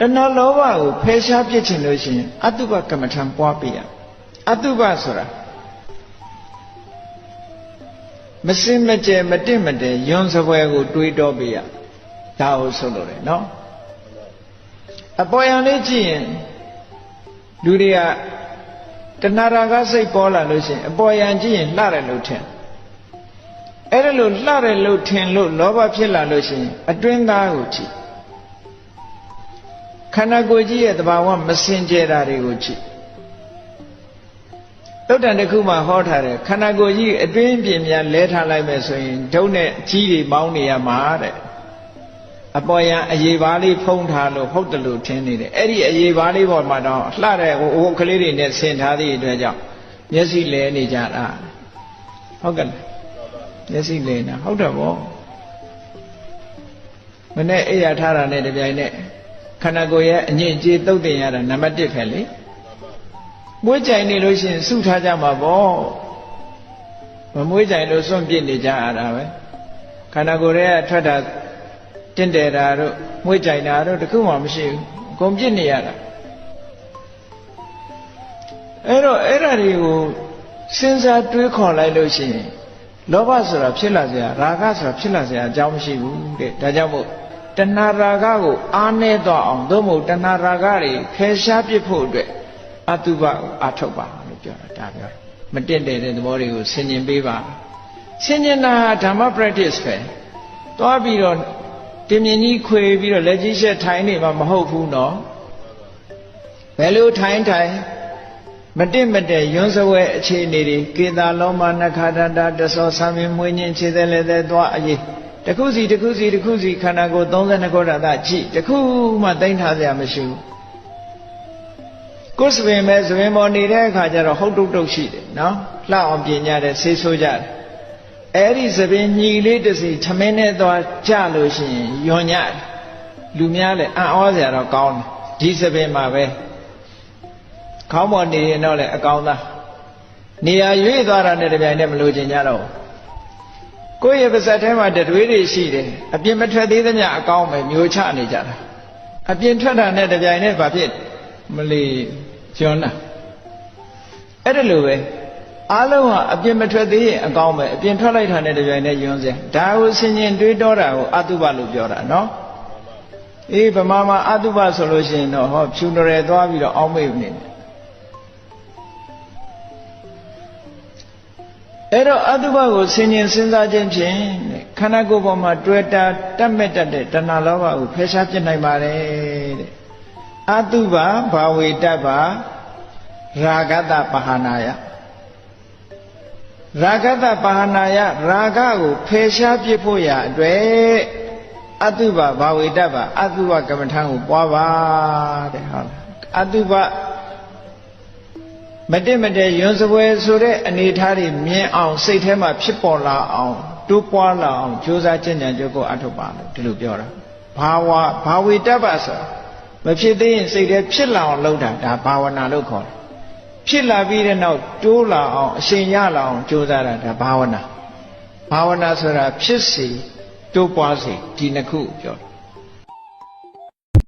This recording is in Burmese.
တဏှာလောဘကိုဖယ်ရှားပြစ်ချင်လို့ရှိရင်အတုပကမ္မထံပွားပေးရအတုပဆိုတာမစင်မကြဲမတင့်မတဲယွန်စပွဲကို တွေးတောပေးရဒါကိုဆိုလို့တယ်နော်အပေါ်ယံလေးကြည့်ရင်လူတွေကတဏှာရာဂစိတ်ပေါ်လာလို့ရှိရင်အပေါ်ယံကြည့်ရင်လှတယ်လို့ထင်အဲ့ဒါလို့လှတယ်လို့ထင်လို့လောဘဖြစ်လာလို့ရှိရင်အတွင်းသားကိုကြည့်ခ န္ဓာကိုယ်ကြီးရဲ့သဘာဝမစင်ကြယ်တာတွေကိုကြည့်တုတ်တန်တစ်ခုမှဟောထားတယ်ခန္ဓာကိုယ်ကြီးအတွင်းပြင်များလဲထားလိုက်မယ်ဆိုရင်ဒုံနဲ့ကြီးတွေမောင်းနေရမှာတဲ့အပေါ်ယံအရေးပါးလေးဖုံးထားလို့ဟုတ်တယ်လို့ထင်နေတယ်အဲ့ဒီအရေးပါးလေးပေါ်မှာတော့လှတဲ့ဟိုကလေးတွေနဲ့ဆင်ထားသည့်အတွက်ကြောင့်မျက်စိလဲနေကြတာဟုတ်ကဲ့မျက်စိလဲနေတာဟုတ်တယ်ဗောမနေ့အိယာထားတာနဲ့တပြိုင်နက် ခန္ဓာကိုယ်ရဲ့အငြိအကျေးသုတ်တင်ရတာနံပါတ်1ပဲလေမွေးကြိုင်နေလို့ရှိရင်စုထားကြမှာပေါ့မမွေးကြိုင်လို့စွန့်ပစ်နေကြရတာပဲခန္ဓာကိုယ်ရဲ့ထွက်တာတင့်တယ်တာတို့မွေးကြိုင်တာတို့တခုမှမရှိဘူးအကုန်ပြစ်နေရတာအဲ့တော့အဲ့ဓာတွေကိုစဉ်းစားတွေးခေါ်လိုက်လို့ရှိရင်လောဘဆိုတာဖြစ်လာစရာရာဂဆိုတာဖြစ်လာစရာအကြောင်းမရှိဘူးတဲ့ဒါကြောင့်မို့ တဏှာရာဂကိုအားနည်းသွားအောင်သို့မဟုတ်တဏှာရာဂတွေဖယ်ရှားပစ်ဖို့အတွက်အတုပကိုအထုတ်ပါလို့ပြောတာဒါပြောမတင့်တယ်တဲ့သဘောတွေကိုဆင်ញင်ပေးပါဆင်ញင်တာဓမ္မ practice ပဲသွားပြီးတော့တင်မြင်ကြီးခွေပြီးတော့လက်ကြီးရှက်ထိုင်နေမှာမဟုတ်ဘူးနော်ဘယ်လိုထိုင်ထိုင်မတင့်မတဲ့ယွန်းစဝဲအခြေအနေတွေကေတာလောမနခဒတာတဆောဆံမင်းမွေးညင်းခြေသက်လည်းသက်သွားအရေး တစ်ခုစီတစ်ခုစီတစ်ခုစီခန္ဓာကိုယ်32ခုဓာတ်ကြည့်တစ်ခုမှသိမ့်ထားစရာမရှိဘူးကိုယ်စပင်ပဲစပင်ပေါ်နေတဲ့အခါကျတော့ဟုတ်တုတ်တုတ်ရှိတယ်နော်လှအောင်ပြင်ကြတယ်ဆေးဆိုးကြတယ်အဲ့ဒီသပင်ညီလေးတစ်စီထမင်းနဲ့သွားကြလို့ရှိရင်ယွန်ညလူများလည်းအံ့ဩစရာတော့ကောင်းတယ်ဒီသပင်မှာပဲခေါင်းပေါ်နေရင်တော့လည်းအကောင်းသားနေရာရွေ့သွားတာနဲ့တပြိုင်တည်းမလို့ချင်ကြတော့ ကိုယ့်ရဲ့ပါဇက်ထဲမှာတတွေးတွေရှိတယ်အပြင်မထွက်သေးသမျှအကောင်းပဲမျိုးချနေကြတာအပြင်ထွက်တာနဲ့တပြိုင်တည်းဘာဖြစ်မလီကျွန်းတာအဲ့ဒါလိုပဲအားလုံးဟာအပြင်မထွက်သေးရင်အကောင်းပဲအပြင်ထွက်လိုက်တာနဲ့တပြိုင်တည်းယွန်းစရာဒါကိုဆင်ញင်တွေးတောတာကိုအတုပလို့ပြောတာနော်အေးဗမာမှာအတုပဆိုလို့ရှိရင်တော့ဟောဖြူနရယ်သွားပြီးတော့အောင်းမိတ်နေတယ် အဲ့တော့အတုပကိုဆင်ញင်စဉ်းစားခြင်းဖြင့်ခန္ဓာကိုယ်ပေါ်မှာတွေ့တာတတ်မဲ့တတ်တဲ့တဏှာလောဘကိုဖယ်ရှားပြစ်နိုင်ပါတယ်တဲ့အတုပဘာဝေတ္တပါရာဂတပဟာနာယရာဂတပဟာနာယရာဂကိုဖယ်ရှားပြစ်ဖို့ရအတွက်အတုပဘာဝေတ္တပါအတုပကမ္မထံကိုပွားပါတဲ့ဟုတ်လားအတုပ မတင့်မတည့်ယွန်းစပွဲဆိုတဲ့အနေထားတွေမြင်အောင်စိတ်ထဲမှာဖြစ်ပေါ်လာအောင်တိုးပွားလာအောင်ကြိုးစားကြင်ကြံကြုတ်ကိုအထုတ်ပါလို့ဒီလိုပြောတာဘာဝဘာဝေတ္တပဆိုတာမဖြစ်သေးရင်စိတ်ထဲဖြစ်လာအောင်လုပ်တာဒါဘာဝနာလို့ခေါ်တယ်ဖြစ်လာပြီးတဲ့နောက်တိုးလာအောင်အရှင်ရလာအောင်ကြိုးစားတာဒါဘာဝနာဘာဝနာဆိုတာဖြစ်စီတိုးပွားစီဒီနှစ်ခုပြောတယ်